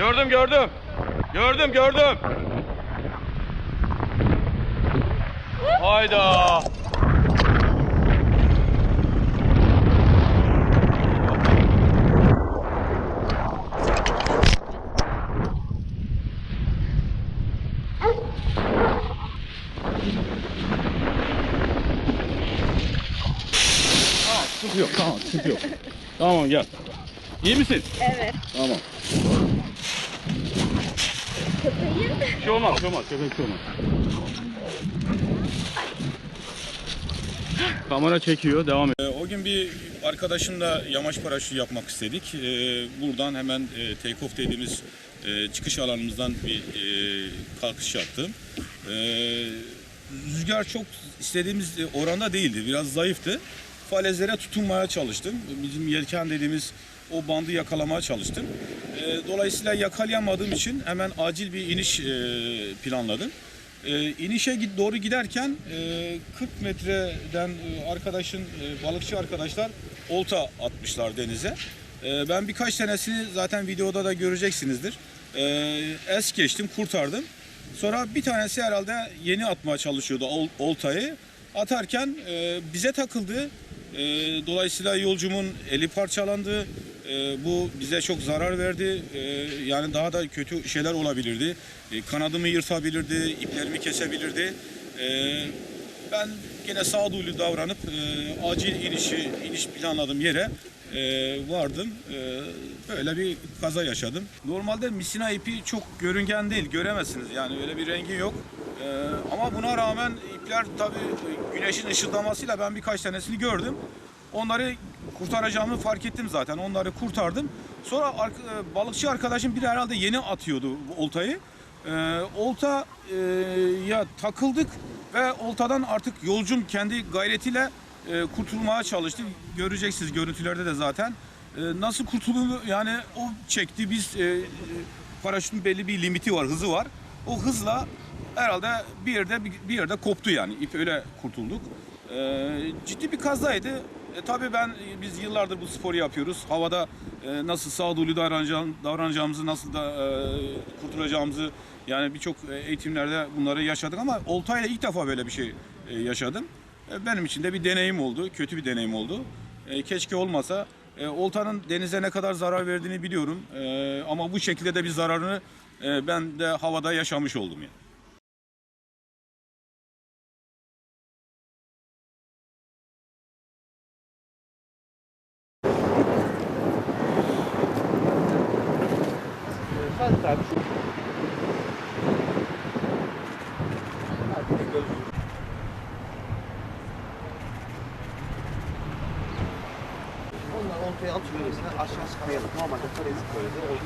Gördüm gördüm. Gördüm gördüm. Hayda. Tamam, sıkıntı yok. Tamam, sıkıntı yok. Tamam gel. İyi misin? Evet. Tamam. Bir şey olmaz, şey olmaz. Köpek şey olmaz. Kamera çekiyor, devam et. O gün bir arkadaşımla yamaç paraşütü yapmak istedik. Ee, Buradan hemen e, take off dediğimiz e, çıkış alanımızdan bir e, kalkış yaptım. Ee, Rüzgar çok istediğimiz oranda değildi. Biraz zayıftı. Falezlere tutunmaya çalıştım. Bizim yelken dediğimiz o bandı yakalamaya çalıştım. Ee, Dolayısıyla yakalayamadığım için hemen acil bir iniş e, planladım. E, inişe doğru giderken e, 40 metreden e, arkadaşın e, balıkçı arkadaşlar olta atmışlar denize. E, ben birkaç tanesini zaten videoda da göreceksinizdir. E, es geçtim, kurtardım. Sonra bir tanesi herhalde yeni atmaya çalışıyordu ol- oltayı. Atarken e, bize takıldı. E, dolayısıyla yolcumun eli parçalandı. E, bu bize çok zarar verdi. E, yani daha da kötü şeyler olabilirdi. E, kanadımı yırtabilirdi, iplerimi kesebilirdi. E, ben gene sağduyulu davranıp e, acil inişi iniş planladığım yere e, vardım. E, böyle bir kaza yaşadım. Normalde misina ipi çok görüngen değil, göremezsiniz. Yani öyle bir rengi yok. E, ama buna rağmen ipler tabii e, güneşin ışıldamasıyla ben birkaç tanesini gördüm. Onları kurtaracağımı fark ettim zaten. Onları kurtardım. Sonra e, balıkçı arkadaşım biri herhalde yeni atıyordu oltayı. E, olta e, ya takıldık ve oltadan artık yolcum kendi gayretiyle e, kurtulmaya çalıştı. Göreceksiniz görüntülerde de zaten. E, nasıl kurtulduğunu yani o çekti. Biz e, e, paraşütün belli bir limiti var, hızı var. O hızla herhalde bir yerde bir yerde koptu yani. İp öyle kurtulduk. E, ciddi bir kazaydı. E, tabii ben biz yıllardır bu sporu yapıyoruz. Havada e, nasıl sağduyulu davranacağım, davranacağımızı, nasıl da e, kurtulacağımızı yani birçok e, eğitimlerde bunları yaşadık ama oltayla ilk defa böyle bir şey e, yaşadım. E, benim için de bir deneyim oldu, kötü bir deneyim oldu. E, keşke olmasa. E, oltanın denize ne kadar zarar verdiğini biliyorum. E, ama bu şekilde de bir zararını e, ben de havada yaşamış oldum yani. Onlar ortaya atıyor aşağı sıkmayalım. Normalde karayı sıkıyoruz.